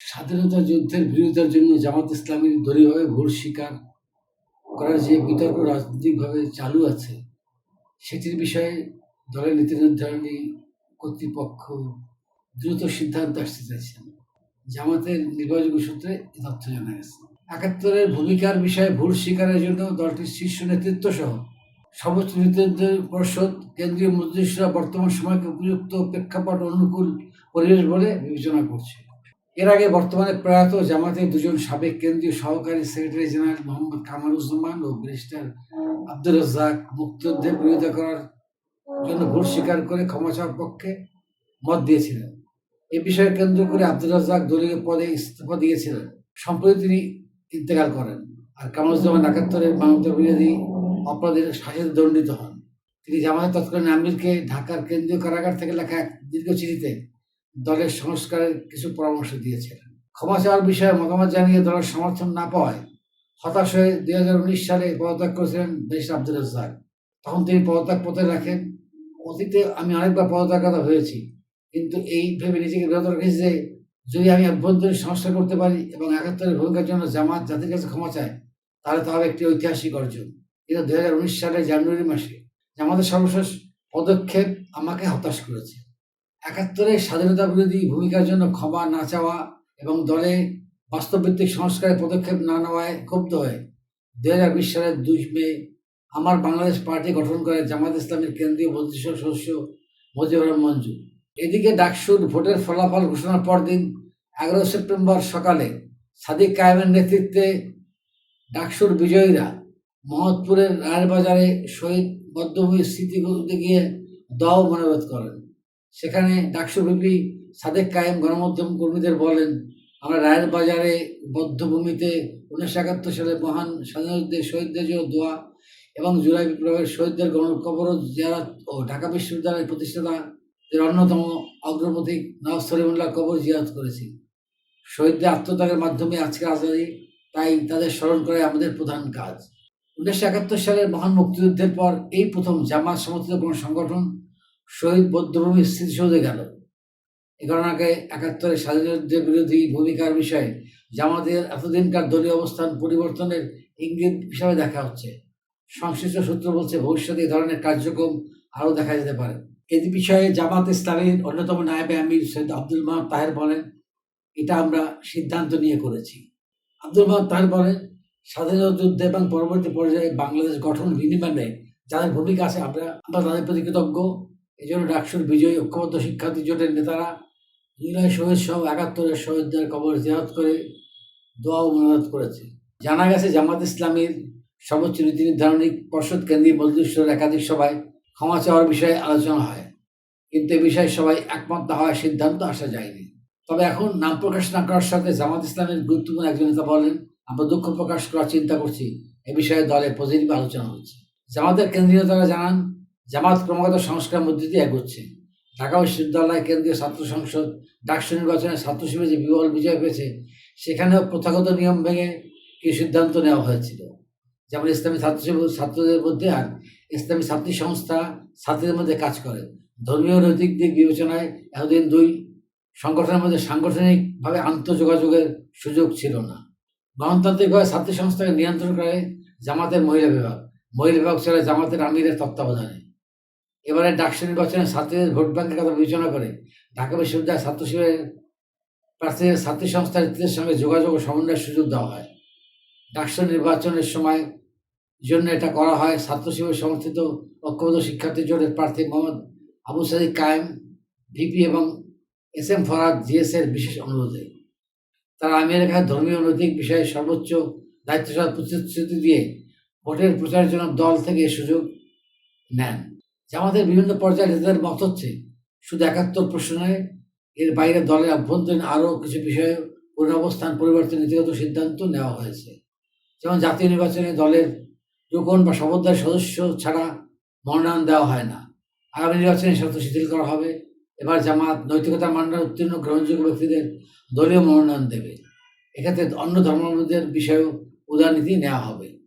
স্বাধীনতা যুদ্ধের বিরোধিতার জন্য জামাত ইসলামী দলীয়ভাবে ভোট স্বীকার করার যে বিতর্ক রাজনৈতিকভাবে চালু আছে, সেটির বিষয়ে দলের নীতি নির্ধারণী কর্তৃপক্ষ দ্রুত সিদ্ধান্ত আসতে চাইছেন জামাতের নির্বাচক সূত্রে এ তথ্য জানা গেছে। একাত্তরের ভূমিকার বিষয়ে ভুল স্বীকারের জন্য দলটির শীর্ষ নেতৃত্ব সহ সর্বোচ্চ নেতৃত্ব পরিষদ, কেন্দ্রীয় মজলিসরা বর্তমান সময়কে উপযুক্ত প্রেক্ষাপট অনুকূল পরিবেশ বলে বিবেচনা করছে। এর আগে বর্তমানে প্রয়াত জামাতের দুজন সাবেক কেন্দ্রীয় সহকারী সেক্রেটারি জেনারেল মোহাম্মদ কামারুজ্জামান ও ব্যারিস্টার আব্দুর রাজ্জাক মুক্তিযুদ্ধের বিরোধিতা করার জন্য ভুল স্বীকার করে ক্ষমা চাওয়ার পক্ষে মত দিয়েছিলেন। এ বিষয়ে কেন্দ্র করে আব্দুর রাজ্জাক দলীয় পদে ইস্তফা দিয়েছিলেন। সম্প্রতি তিনি ইন্তেকাল করেন আর কামারুজ্জামান একাত্তরের মানবতা বিরোধী অপরাধের শাসিত দণ্ডিত হন। তিনি জামায়াত তৎকালীন আমিরকে ঢাকার কেন্দ্রীয় কারাগার থেকে লেখা এক দীর্ঘ চিঠিতে দলের সংস্কারের কিছু পরামর্শ দিয়েছিলেন ক্ষমা চাওয়ার বিষয়ে মতামত জানিয়ে দলের সমর্থন না পাওয়ায় হতাশ হয়ে দুই হাজার উনিশ সালে পদত্যাগ করেছিলেন দেশ আব্দুল রাজ্জাক। তখন তিনি পদত্যাগ পথে রাখেন। অতীতে আমি অনেকবার পদত্যাগতা হয়েছি, কিন্তু এই ভেবে নিজেকে বিরত রেখেছি যে যদি আমি অভ্যন্তরীণ সংস্কার করতে পারি এবং একাত্তরের ভূমিকার জন্য জামাত জাতির কাছে ক্ষমা চায়, তাহলে তো হবে একটি ঐতিহাসিক অর্জন। কিন্তু দুই হাজার উনিশ সালের জানুয়ারি মাসে জামাতের সর্বশেষ পদক্ষেপ আমাকে হতাশ করেছে। একাত্তরের স্বাধীনতা বিরোধী ভূমিকার জন্য ক্ষমা না চাওয়া এবং দলে বাস্তবভিত্তিক সংস্কারের পদক্ষেপ না নেওয়ায় ক্ষুব্ধ হয়ে দু হাজার বিশ সালের দুই মে আমার বাংলাদেশ পার্টি গঠন করে জামাত ইসলামের কেন্দ্রীয় মন্ত্রিসভার সদস্য মজিবুর রহমান মঞ্জু। এদিকে ডাকসুর ভোটের ফলাফল ঘোষণার পরদিন এগারো সেপ্টেম্বর সকালে সাদিক কায়েমের নেতৃত্বে ডাকসুর বিজয়ীরা মহৎপুরের রায়ের বাজারে শহীদ বদ্ধভূমির স্মৃতি গিয়ে দও মনোরোধ করেন। সেখানে ডাকসু সাদেক কায়েম গণমাধ্যম কর্মীদের বলেন, আমরা রায়ের বাজারে বদ্ধভূমিতে উনিশশো একাত্তর সালে মহান স্বাধীনতাদের শহীদদের জন্য দোয়া এবং জুলাই বিপ্লবের শহীদদের গণকবর জিয়ারত ও ঢাকা বিশ্ববিদ্যালয়ের প্রতিষ্ঠাতাদের অন্যতম অগ্রপথিক নওয়াজ সলিমুল্লাহ কবর জিয়ারত করেছি। শহীদদের আত্মত্যাগের মাধ্যমে আজকে আজাদি, তাই তাদের স্মরণ করে আমাদের প্রধান কাজ। উনিশশো একাত্তর সালের মহান মুক্তিযুদ্ধের পর এই প্রথম জামাত সমর্থিত কোনো সংগঠন শহীদ বৌদ্ধভূমির স্মৃতিসৌধে গেল। এ ঘটনাকে একাত্তরের স্বাধীনতার বিরোধী ভূমিকার বিষয়ে জামাতের এতদিনকার দলীয় অবস্থান পরিবর্তনের ইঙ্গিত হিসাবে দেখা হচ্ছে। সংশ্লিষ্ট সূত্র বলছে ভবিষ্যতে এই ধরনের কার্যক্রম আরও দেখা যেতে পারে। এই বিষয়ে জামাত ইসলামের অন্যতম নায়েবে আমির সৈয়দ আব্দুল মাহ তাহের বলেন, এটা আমরা সিদ্ধান্ত নিয়ে করেছি। আব্দুল মাহ তাহের বলেন, স্বাধীনতা যুদ্ধে এবং পরবর্তী পর্যায়ে বাংলাদেশ গঠন বিনিময়ে যাদের ভূমিকা আছে আমরা আমরা তাদের প্রতি কৃতজ্ঞ। এই জন্য ডাকসুর বিজয়ী ঐক্যবদ্ধ শিক্ষার্থী জোটের নেতারা জুলাই শহীদ সহ একাত্তরের শহীদদের কবর জিয়ারত করে দোয়া ও মনোনাদ করেছে। জানা গেছে জামাত ইসলামীর সর্বোচ্চ নীতি নির্ধারণী পর্ষদ কেন্দ্রীয় মজলিসের একাধিক সভায় ক্ষমা চাওয়ার বিষয়ে আলোচনা হয়। কিন্তু এ বিষয়ে সবাই একমত না হওয়ার সিদ্ধান্ত আসা যায়নি। তবে এখন নাম প্রকাশ না করার সাথে জামাত ইসলামের গুরুত্বপূর্ণ একজন নেতা বলেন, আমরা দুঃখ প্রকাশ করার চিন্তা করছি, এ বিষয়ে দলে পজিটিভ আলোচনা হচ্ছে। জামাতের কেন্দ্রীয় নেতারা জানান জামাত ক্রমাগত সংস্কার মধ্যে দিয়ে এগোচ্ছে। ঢাকা বিশ্ববিদ্যালয় কেন্দ্রীয় ছাত্র সংসদ ডাকসু নির্বাচনে ছাত্র শিবিরে যে বিরল বিজয় পেয়েছে, সেখানেও প্রথাগত নিয়ম ভেঙে কি সিদ্ধান্ত নেওয়া হয়েছিল। যেমন ইসলামী ছাত্র ছাত্রদের মধ্যে আর ইসলামী ছাত্রী সংস্থা ছাত্রীদের মধ্যে কাজ করে। ধর্মীয় নৈতিক দিক বিবেচনায় এতদিন দুই সংগঠনের মধ্যে সাংগঠনিকভাবে আন্তঃযোগাযোগের সুযোগ ছিল না। গণতান্ত্রিকভাবে ছাত্রী সংস্থাকে নিয়ন্ত্রণ করে জামাতের মহিলা বিভাগ। মহিলা বিভাগ ছিল জামাতের আমিরের তত্ত্বাবধানে। এবারে ডাকসু নির্বাচনে ছাত্রীদের ভোট ব্যাংকের কথা বিবেচনা করে। ঢাকা বিশ্ববিদ্যালয় ছাত্র শিবিরের প্রার্থীদের ছাত্রী সংস্থার নেতৃত্বের সঙ্গে যোগাযোগ ও সমন্বয়ের সুযোগ দেওয়া হয়। ডাকসু নির্বাচনের সময় জন্য এটা করা হয়। ছাত্র শিবির সমর্থিত ঐক্যবদ্ধ শিক্ষার্থী জোটের প্রার্থী মোহাম্মদ আবু সাদিক কায়েম, ভিপি এবং এস এম ফরাদ জিএসের বিশেষ অনুরোধে। তারা আমেরিকার ধর্মীয় নৈতিক বিষয়ে সর্বোচ্চ দায়িত্বশীল প্রতিশ্রুতি দিয়ে ভোটের প্রচারের জন্য দল থেকে সুযোগ নেন। জামাতের বিভিন্ন পর্যায়ে নেতাদের মত হচ্ছে। শুধু একাত্তর প্রশ্নে এর বাইরে দলের অভ্যন্তরীণ আরও কিছু বিষয়ে পুনরবস্থান পরিবর্তন নীতিগত সিদ্ধান্ত নেওয়া হয়েছে। যেমন জাতীয় নির্বাচনে দলের রোকন বা শপথদার সদস্য ছাড়া মনোনয়ন দেওয়া হয় না। আগামী নির্বাচনে শর্ত শিথিল করা হবে। এবার জামাত নৈতিকতা মানদণ্ড উত্তীর্ণ, গ্রহণযোগ্য ব্যক্তিদের দলীয় মনোনয়ন দেবে। এক্ষেত্রে অন্য ধর্মাবলম্বীদের বিষয়েও উদারনীতি নেওয়া হবে।